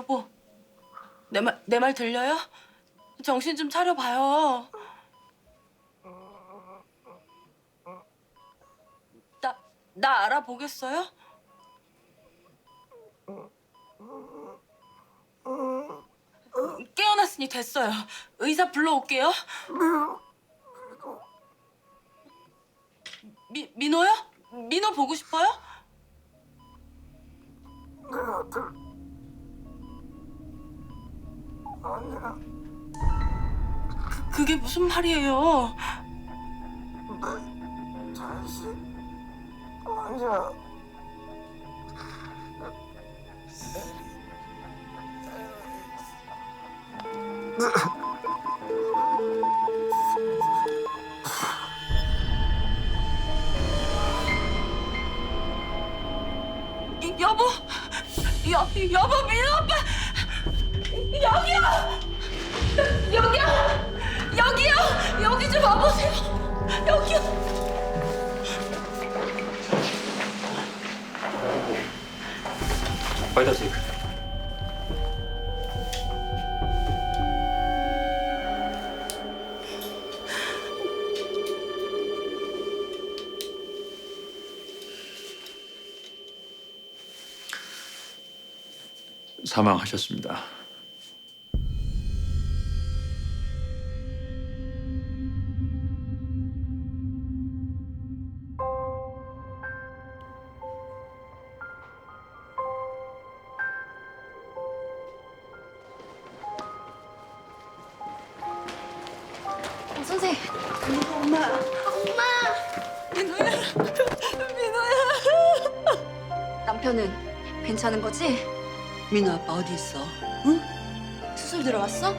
여보, 내 말 내 말 들려요? 정신 좀 차려봐요. 나 나 알아보겠어요? 깨어났으니 됐어요. 의사 불러올게요. 미 민호요? 민호 보고 싶어요? 그, 그게 무슨 말이에요? 자식 아니야. 이- 여보, 여, 여보 민호 오빠 Weiter, Sieg. 사망하셨습니다. 어, 선생님. 민호야, 민호야. 남편은 괜찮은 거지? 민호 아빠 어디 있어? 응? 수술 들어갔어?